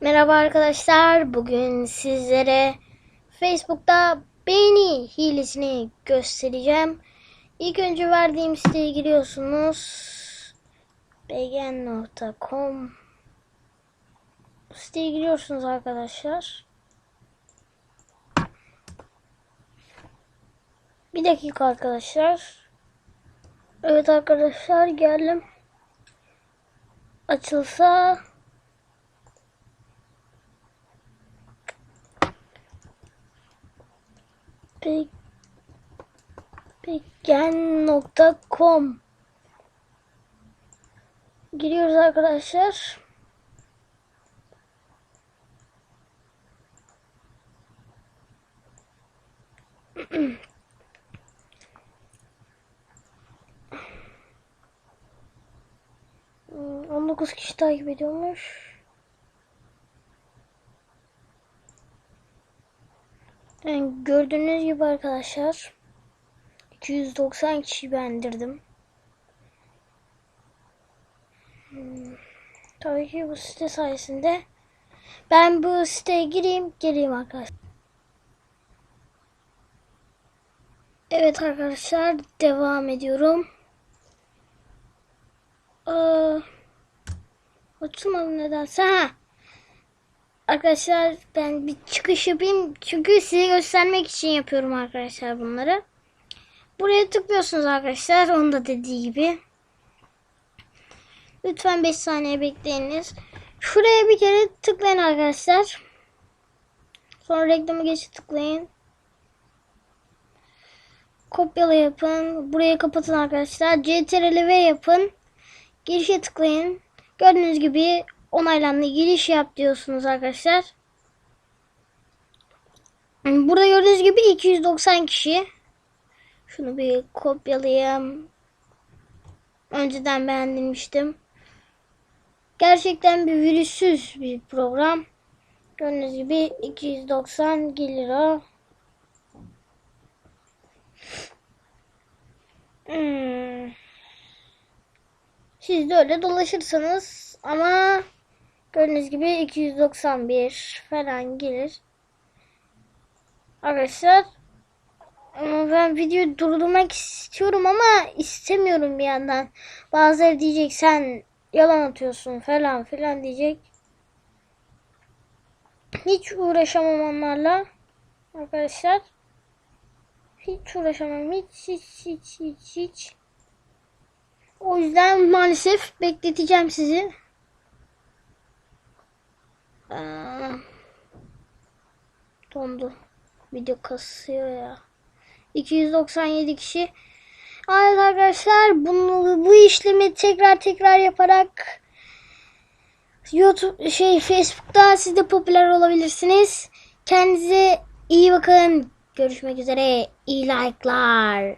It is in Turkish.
Merhaba arkadaşlar. Bugün sizlere Facebook'ta beğeni hilesini göstereceğim. İlk önce verdiğim siteye giriyorsunuz. begen.com siteye giriyorsunuz arkadaşlar. Bir dakika arkadaşlar. Evet arkadaşlar geldim. Açılsa Pe- Pegen.com Giriyoruz arkadaşlar. Hmm, 19 kişi takip ediyormuş. Yani gördüğünüz gibi arkadaşlar 290 kişi beğendirdim. Hmm, tabii ki bu site sayesinde ben bu siteye gireyim geleyim arkadaşlar. Evet arkadaşlar devam ediyorum. Aa, açılmadı nedense. Ha. Arkadaşlar ben bir çıkış yapayım. Çünkü size göstermek için yapıyorum arkadaşlar bunları. Buraya tıklıyorsunuz arkadaşlar. Onun da dediği gibi. Lütfen 5 saniye bekleyiniz. Şuraya bir kere tıklayın arkadaşlar. Sonra reklamı geçip tıklayın. Kopyala yapın. Burayı kapatın arkadaşlar. CTRL V yapın. Girişe tıklayın. Gördüğünüz gibi onaylandı giriş yap diyorsunuz arkadaşlar. Burada gördüğünüz gibi 290 kişi. Şunu bir kopyalayayım. Önceden beğendirmiştim. Gerçekten bir virüsüz bir program. Gördüğünüz gibi 290 lira. Hmm. Siz de öyle dolaşırsanız ama gördüğünüz gibi 291 falan gelir. Arkadaşlar ben videoyu durdurmak istiyorum ama istemiyorum bir yandan. Bazıları diyecek sen yalan atıyorsun falan filan diyecek. Hiç uğraşamam onlarla. Arkadaşlar. Hiç uğraşamam. Hiç hiç hiç hiç hiç. O yüzden maalesef bekleteceğim sizi. Dondu. Video kasıyor ya. 297 kişi. Evet arkadaşlar bunu bu işlemi tekrar tekrar yaparak YouTube şey Facebook'ta siz de popüler olabilirsiniz. Kendinize iyi bakın. Görüşmek üzere. İyi like'lar.